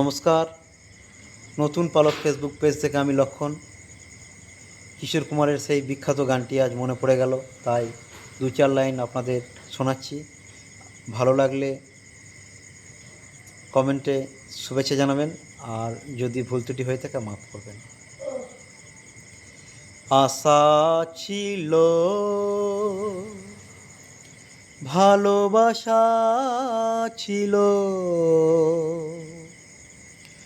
নমস্কার। নতুন পালক ফেসবুক পেজ থেকে আমি লক্ষণ। কিশোর কুমারের সেই বিখ্যাত গানটি আজ মনে পড়ে গেল, তাই দু চার লাইন আপনাদের শোনাচ্ছি। ভালো লাগলে কমেন্টে শুভেচ্ছা জানাবেন, আর যদি ভুল ত্রুটি হয়ে থাকে মাফ করবেন। আশা ছিল ভালোবাসা ছিল।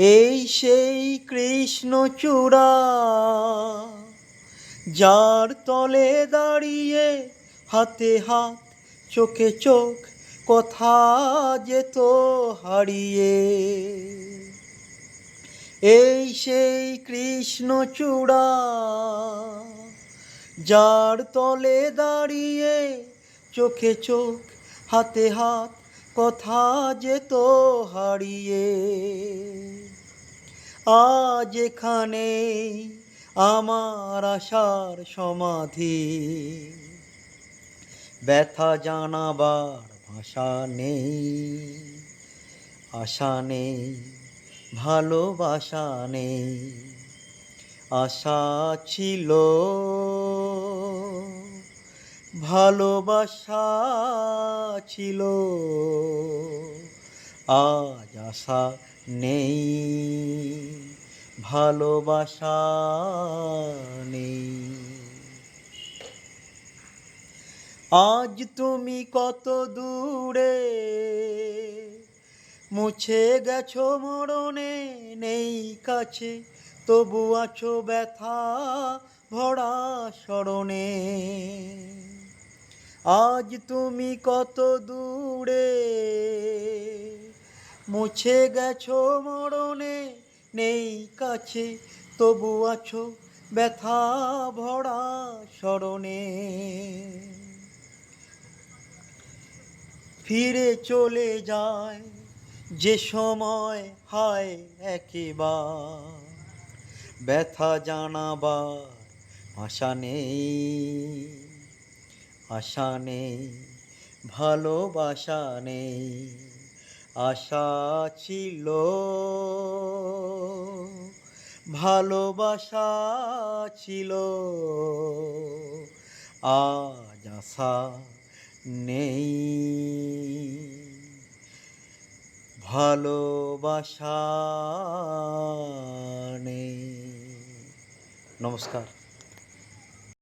এই সেই কৃষ্ণচূড়া যার তলে দাঁড়িয়ে হাতে হাত, চোখে চোখ, কথা যেত হারিয়ে। এই সেই কৃষ্ণচূড়া যার তলে দাঁড়িয়ে চোখে চোখ, হাতে হাত, কথা যেত হারিয়ে। আজ এখানে আমার আশার সমাধি। ব্যথা জানাবার ভাষা নেই, আশা নেই, ভালোবাসা নেই, আশা ছিল ভালোবাসা ছিল, আজ আশা নেই, ভালোবাসা নেই। আজ তুমি কত দূরে, মুছে গেছো মরণে, নেই কাছে, তবু আছো ব্যথা ভরা স্মরণে। আজ তুমি কত দূরে মুছে গেছো মরণে, নেই কাছে, তবু আছো ব্যথা ভরা স্মরণে। ফিরে চলে যায় যে সময় হায় একেবার। ব্যথা জানাবার আশা নেই আশা নেই, ভালোবাসা নেই। আশা ছিল। ভালোবাসা ছিল। আজ আশা নেই। ভালোবাসা নেই। নমস্কার।